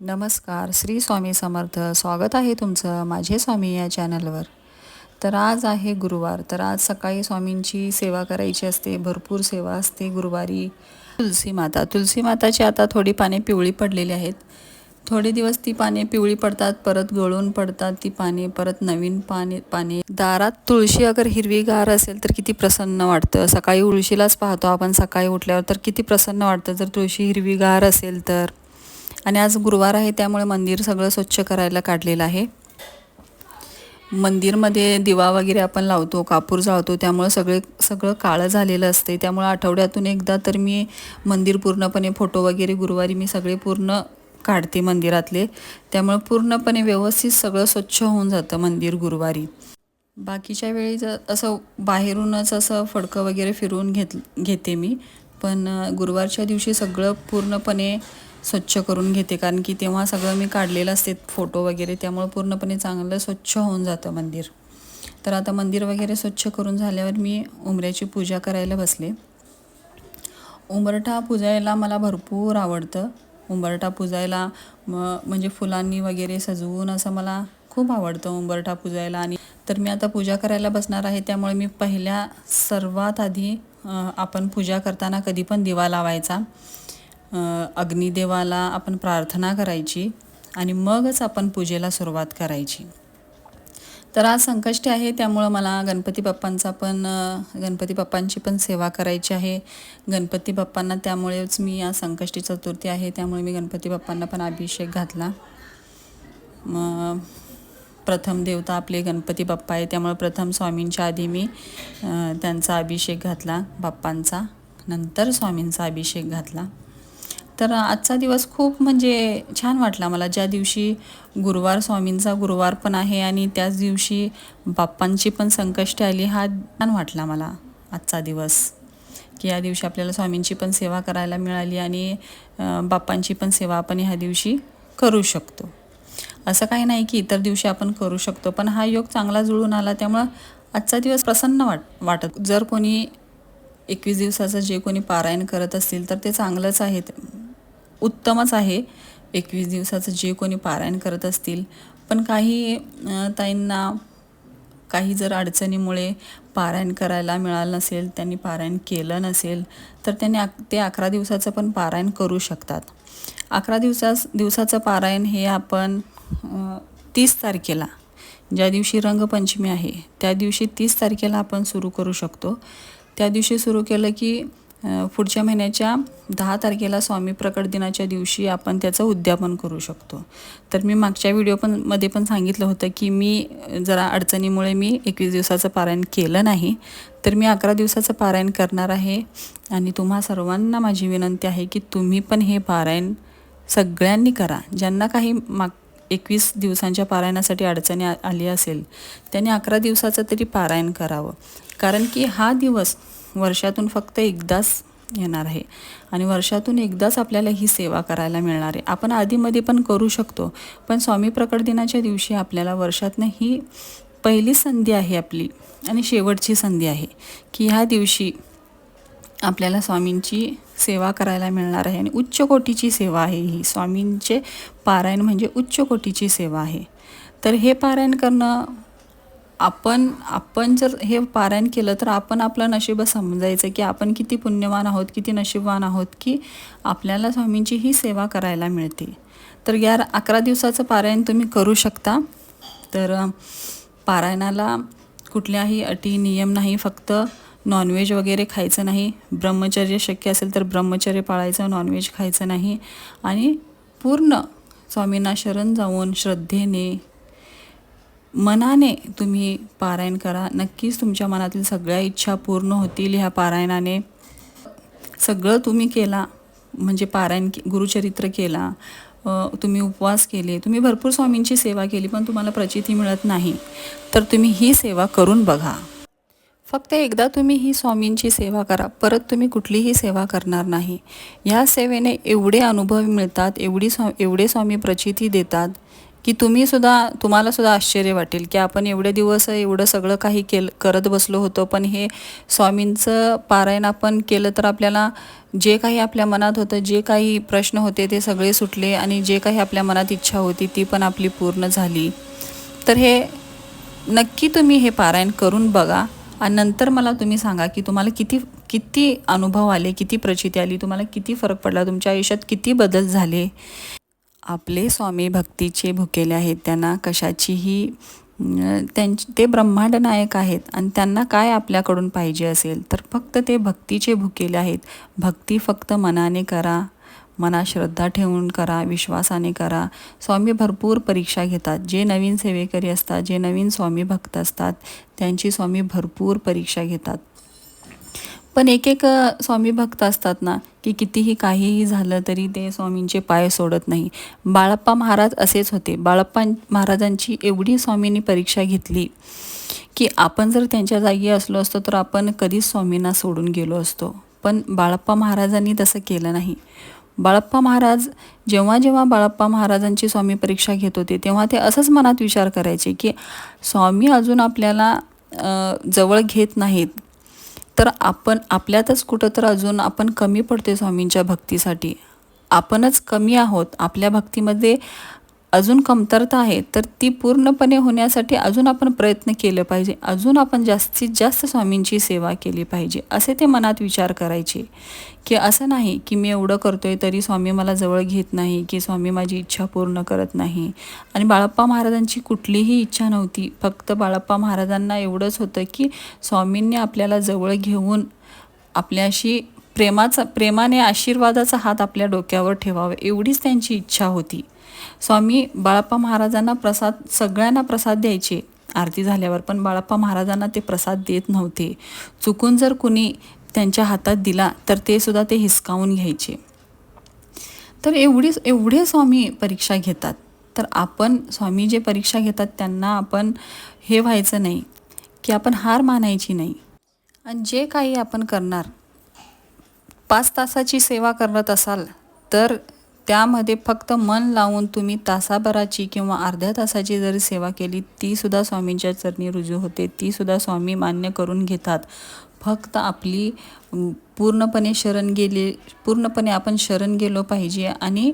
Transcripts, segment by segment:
नमस्कार श्री स्वामी समर्थ. स्वागत आहे तुमचं माझे स्वामी या चॅनलवर. तर आज आहे गुरुवार. तर आज सकाळी स्वामींची सेवा करायची असते भरपूर सेवा असते गुरुवारी. तुलसी माता. तुलसी माताची आता थोडी पाने पिवळी पडलेली आहेत. थोडे दिवस ती पाने पिवळी पडतात परत गळून पडतात ती पाने परत नवीन पाने पाने. दारात तुळशी अगर हिरवीगार असेल तर किती प्रसन्न वाटतं. सकाळी तुळशीलाच पाहतो आपण. सकाळी उठल्यावर तर किती प्रसन्न वाटतं जर तुळशी हिरवीगार असेल तर. आणि आज गुरुवार आहे त्यामुळे मंदिर सगळं स्वच्छ करायला काढलेलं आहे. मंदिरमध्ये दिवा वगैरे आपण लावतो कापूर जाळतो त्यामुळं सगळे सगळं काळं झालेलं असते. त्यामुळं आठवड्यातून एकदा तर मी मंदिर पूर्णपणे फोटो वगैरे गुरुवारी मी सगळे पूर्ण काढते मंदिरातले. त्यामुळं पूर्णपणे व्यवस्थित सगळं स्वच्छ होऊन जातं मंदिर गुरुवारी. बाकीच्या वेळी जर असं बाहेरूनच असं फडकं वगैरे फिरवून घेत घेते मी. पण गुरुवारच्या दिवशी सगळं पूर्णपणे स्वच्छ करून घेते. कारण की तेव्हा सगळं मी काढलेलं असते फोटो वगैरे. त्यामुळं पूर्णपणे चांगलं स्वच्छ होऊन जातं मंदिर. तर आता मंदिर वगैरे स्वच्छ करून झाल्यावर मी उमऱ्याची पूजा करायला बसले. उंबरठा पुजायला मला भरपूर आवडतं. उंबरठा पुजायला म म्हणजे फुलांनी वगैरे सजवून असं मला खूप आवडतं उंबरठा पुजायला. आणि तर मी आता पूजा करायला बसणार आहे. त्यामुळे मी पहिल्या सर्वात आधी आपण पूजा करताना कधी पण दिवा लावायचा. अग्निदेवाला आपण प्रार्थना करायची आणि मगच आपण पूजेला सुरुवात करायची. तर आज संकष्टी आहे त्यामुळं मला गणपती बाप्पांचा पण गणपती बाप्पांची पण सेवा करायची आहे. गणपती बाप्पांना त्यामुळेच मी आज संकष्टी चतुर्थी आहे त्यामुळे मी गणपती बाप्पांना पण अभिषेक घातला. मग प्रथम देवता आपले गणपती बाप्पा आहे त्यामुळे प्रथम स्वामींच्या आधी मी त्यांचा अभिषेक घातला बाप्पांचा. नंतर स्वामींचा अभिषेक घातला. तर आजचा दिवस खूप म्हणजे छान वाटला मला. ज्या दिवशी गुरुवार स्वामींचा गुरुवार पण आहे आणि त्याच दिवशी बाप्पांची पण संकष्टी आली हा छान वाटला मला आजचा दिवस. की या दिवशी आपल्याला स्वामींची पण सेवा करायला मिळाली आणि बाप्पांची पण सेवा आपण ह्या दिवशी करू शकतो. असं काही नाही की इतर दिवशी आपण करू शकतो पण हा योग चांगला जुळून आला त्यामुळं आजचा दिवस प्रसन्न वाट वाटत. जर कोणी एकवीस दिवसाचं जे कोणी पारायण करत असतील तर ते चांगलंच आहे. उत्तमच आहे. एकवीस दिवसाचं जे कोणी पारायण करत असतील पण काही ताईंना काही जर अडचणीमुळे पारायण करायला मिळालं नसेल त्यांनी पारायण केलं नसेल तर त्यांनी अक ते अकरा दिवसाचं पण पारायण करू शकतात. अकरा दिवसास दिवसाचं पारायण हे आपण तीस तारखेला ज्या दिवशी रंगपंचमी आहे त्या दिवशी तीस तारखेला आपण सुरू करू शकतो. त्या दिवशी सुरू केलं की पुढच्या महिन्याच्या दहा तारखेला स्वामी प्रकट दिनाच्या दिवशी आपण त्याचं उद्यापन करू शकतो. तर मी मागच्या व्हिडिओ पण मध्ये पण सांगितलं होतं की मी जरा अडचणीमुळे मी एकवीस दिवसाचं पारायण केलं नाही. तर मी अकरा दिवसाचं पारायण करणार आहे आणि तुम्हा सर्वांना माझी विनंती आहे की तुम्ही पण हे पारायण सगळ्यांनी करा. ज्यांना काही माग एकवीस दिवसांच्या पारायणासाठी अडचणी आ- आली असेल त्यांनी अकरा दिवसाचं तरी पारायण करावं. कारण की हा दिवस वर्षातून फक्त एकदाच येणार आहे. आणि वर्षातून एकदाच आपल्याला ही सेवा करायला मिळणार आहे. आपण आधीमध्ये पण करू शकतो पण स्वामी प्रकट दिनाच्या दिवशी आपल्याला वर्षातनं ही पहिली संधी आहे आपली आणि शेवटची संधी आहे की ह्या दिवशी आपल्याला स्वामींची सेवा करायला मिळणार आहे. आणि उच्च कोटीची सेवा आहे ही. स्वामींचे पारायण म्हणजे उच्च कोटीची सेवा आहे. तर हे पारायण करणं आपण आपण जर हे पारायण केलं तर आपण आपलं नशीब समजायचं की आपण किती पुण्यवान आहोत किती नशीबवान आहोत की आपल्याला स्वामींची ही सेवा करायला मिळते. तर या अकरा दिवसाचं पारायण तुम्ही करू शकता. तर पारायणाला कुठल्याही अटी नियम नाही फक्त नॉनव्हेज वगैरे खायचं नाही. ब्रह्मचर्य शक्य असेल तर ब्रह्मचर्य पाळायचं नॉनव्हेज खायचं नाही. आणि पूर्ण स्वामींना शरण जाऊन श्रद्धेने मनाने तुम्ही पारायण करा. नक्कीच तुमच्या मनातील सगळ्या इच्छा पूर्ण होतील ह्या पारायणाने. सगळं तुम्ही केला म्हणजे पारायण के- गुरुचरित्र केला तुम्ही उपवास केले तुम्ही भरपूर स्वामींची सेवा केली पण तुम्हाला प्रचिती मिळत नाही. तर तुम्ही ही सेवा करून बघा. फक्त एकदा तुम्ही ही स्वामींची सेवा करा परत तुम्ही कुठलीही सेवा करणार नाही. ह्या सेवेने एवढे अनुभव मिळतात एवढी स्वा एवढे स्वामी प्रचिती देतात की तुम्ही सुद्धा तुम्हाला सुद्धा आश्चर्य वाटेल की आपण एवढे दिवस एवढं सगळं काही केलं करत बसलो होतो पण हे स्वामींचं पारायण आपण केलं तर आपल्याला जे काही आपल्या मनात होतं जे काही प्रश्न होते ते सगळे सुटले आणि जे काही आपल्या मनात इच्छा होती ती पण आपली पूर्ण झाली. तर हे नक्की तुम्ही हे पारायण करून बघा आणि नंतर मला तुम्ही सांगा की तुम्हाला किती किती अनुभव आले किती प्रचिती आली तुम्हाला किती फरक पडला तुमच्या आयुष्यात किती बदल झाले? आपले स्वामी भक्तीचे भुकेले आहेत त्यांना कशाचीही त्यांचे ते ब्रह्मांड नायक आहेत आणि त्यांना काय आपल्याकडून पाहिजे असेल तर फक्त ते भक्तीचे भुकेले आहेत. भक्ती फक्त मनाने करा मनात श्रद्धा ठेवून करा विश्वासाने करा. स्वामी भरपूर परीक्षा घेतात. जे नवीन सेवेकरी असतात जे नवीन स्वामी भक्त असतात त्यांची स्वामी भरपूर परीक्षा घेतात. पण एक एक स्वामी भक्त असतात ना की कितीही काहीही झालं तरी ते स्वामींचे पाय सोडत नाही. बाळप्पा महाराज असेच होते. बाळप्पा महाराजांची एवढी स्वामींनी परीक्षा घेतली की आपण जर त्यांच्या जागी असलो असतो तर आपण कधीच स्वामींना सोडून गेलो असतो. पण बाळप्पा महाराजांनी तसं केलं नाही. बाळप्पा महाराज जेव्हा जेव्हा बाळप्पा महाराजांची स्वामी परीक्षा घेत होते तेव्हा ते असंच मनात विचार करायचे की स्वामी अजून आपल्याला जवळ घेत नाहीत. तर आपण आपल्यातच कुठं तर अजून आपण कमी पडते स्वामींच्या भक्तीसाठी. आपणच कमी आहोत. आपल्या भक्तीमध्ये अजून कमतरता आहे तर ती पूर्णपणे होण्यासाठी अजून आपण प्रयत्न केले पाहिजे. अजून आपण जास्तीत जास्त स्वामींची सेवा केली पाहिजे असे ते मनात विचार करायचे. की असं नाही की मी एवढं करतो आहे तरी स्वामी मला जवळ घेत नाही की स्वामी माझी इच्छा पूर्ण करत नाही. आणि बाळप्पा महाराजांची कुठलीही इच्छा नव्हती. फक्त बाळप्पा महाराजांना एवढंच होतं की स्वामींनी आपल्याला जवळ घेऊन आपल्याशी प्रेमाचा प्रेमाने आशीर्वादाचा हात आपल्या डोक्यावर ठेवावा एवढीच त्यांची इच्छा होती. स्वामी बाळाप्पा महाराजांना प्रसाद सगळ्यांना प्रसाद द्यायचे. आरती झाल्यावर पण बाळाप्पा महाराजांना ते प्रसाद देत नव्हते. चुकून जर कुणी त्यांच्या हातात दिला तर ते सुद्धा ते हिसकावून घ्यायचे. तर एवढीच एवढे स्वामी परीक्षा घेतात. तर आपण स्वामी जे परीक्षा घेतात त्यांना आपण हे व्हायचं नाही की आपण हार मानायची नाही. आणि जे काही आपण करणार पाच तासाची सेवा करत असाल तर त्यामध्ये फक्त मन लावून तुम्ही तासाभराची किंवा अर्ध्या तासाची जरी सेवा केली तीसुद्धा स्वामींच्या चरणी रुजू होते. तीसुद्धा स्वामी मान्य करून घेतात. फक्त आपली पूर्णपणे शरण गेले पूर्णपणे आपण शरण गेलो पाहिजे आणि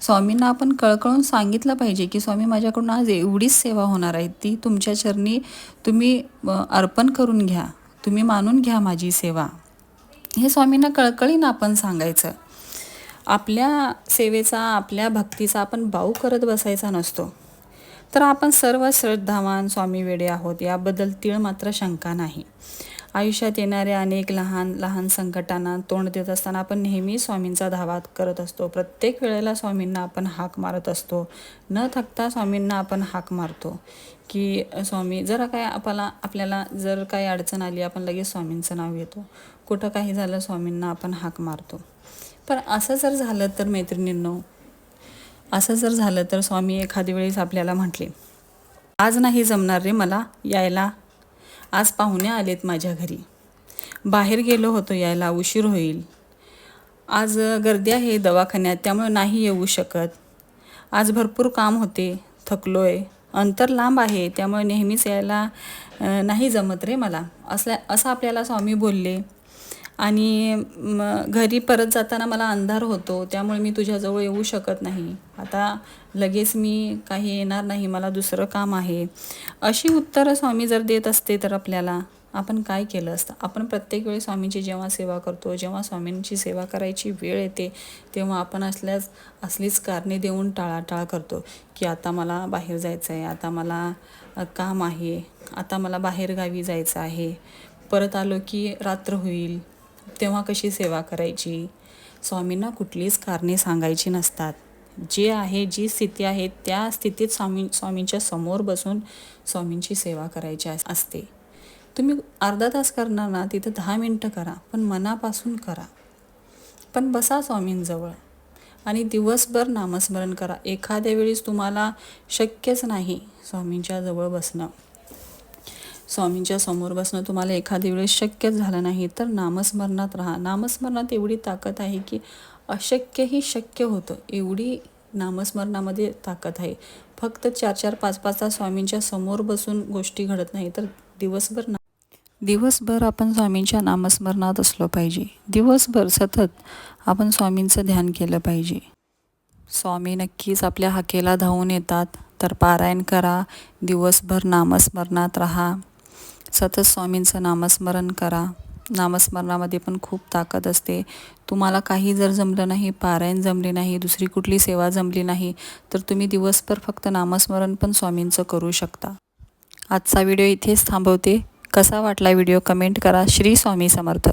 स्वामींना आपण कळकळून सांगितलं पाहिजे की स्वामी माझ्याकडून आज एवढीच सेवा होणार आहे. ती तुमच्या चरणी तुम्ही अर्पण करून घ्या. तुम्ही मानून घ्या माझी सेवा. हे स्वामींना कळकळीनं आपण सांगायचं. आपल्या सेवेचा आपल्या भक्तीचा आपण बाऊ करत बसायचा नसतो. तर आपण सर्व श्रद्धावान स्वामी वेडे आहोत याबद्दल तीळ मात्र शंका नाही. आयुष्यात येणाऱ्या अनेक लहान लहान संकटांना तोंड देत असताना आपण नेहमी स्वामींचा धावा करत असतो. प्रत्येक वेळेला स्वामींना आपण हाक मारत असतो. न थकता स्वामींना आपण हाक मारतो. की स्वामी जरा काय आपला आपल्याला जर काही अडचण आली आपण लगेच स्वामींचं नाव घेतो. कुठं काही झालं स्वामींना आपण हाक मारतो. पण असं जर झालं तर मैत्रिणींनो असं जर झालं तर स्वामी एखादी वेळेस आपल्याला म्हटले आज नाही जमणार रे मला यायला. आज पाहुणे आलेत माझ्या घरी. बाहेर गेलो होतो यायला उशीर होईल. आज गर्दी आहे दवाखान्यात त्यामुळे नाही येऊ शकत. आज भरपूर काम होते थकलो आहे अंतर लांब आहे त्यामुळे नेहमीच यायला नाही जमत रे मला. असल्या असं आपल्याला स्वामी बोलले. आणि घरी परत जाताना मला अंधार होतो त्यामुळे मी तुझ्याजवळ येऊ शकत नाही. आता लगेच मी काही येणार नाही मला दुसरं काम आहे. अशी उत्तरं स्वामी जर देत असते तर आपल्याला आपण काय केलं असतं? आपण प्रत्येक वेळी स्वामींची जेव्हा सेवा करतो जेव्हा स्वामींची सेवा करायची वेळ येते तेव्हा आपण असल्यास असलीच कारणे देऊन टाळाटाळ करतो की आता मला बाहेर जायचं आहे आता मला काम आहे आता मला बाहेरगावी जायचं आहे. परत आलो की रात्र होईल. तेव्हा कशी सेवा करायची? स्वामींना कुठलीच कारणे सांगायची नसतात. जे आहे जी स्थिती आहे त्या स्थितीत स्वामी स्वामींच्या समोर बसून स्वामींची सेवा करायची असते. तुम्ही अर्धा तास करणार ना तिथं दहा मिनटं करा पण मनापासून करा. पण बसा स्वामींजवळ. आणि दिवसभर नामस्मरण करा. एखाद्या वेळेस तुम्हाला शक्यच नाही स्वामींच्या जवळ बसणं. स्वामींच्या समोर बसणं तुम्हाला एखाद्या वेळेस शक्यच झालं नाही तर नामस्मरणात राहा. नामस्मरणात एवढी ताकद आहे की अशक्यही शक्य होतं. एवढी नामस्मरणामध्ये ताकद आहे. फक्त चार चार पाच पाच तास स्वामींच्या समोर बसून गोष्टी घडत नाही तर दिवसभर ना दिवसभर आपण स्वामींच्या नामस्मरणात असलो पाहिजे. दिवसभर सतत आपण स्वामींचं ध्यान केलं पाहिजे. स्वामी नक्कीच आपल्या हाकेला धावून येतात तर पारायण करा. दिवसभर नामस्मरणात राहा. सतत स्वामींचं नामस्मरण करा. नामस्मरणामध्ये पण खूप ताकद असते. तुम्हाला काही जर जमलं नाही पारायण जमले नाही दुसरी कुठली सेवा जमली नाही तर तुम्ही दिवसभर फक्त नामस्मरण पण स्वामींचं करू शकता. आजचा व्हिडिओ इथेच थांबवते. कसा वाटला व्हिडिओ कमेंट करा. श्री स्वामी समर्थ.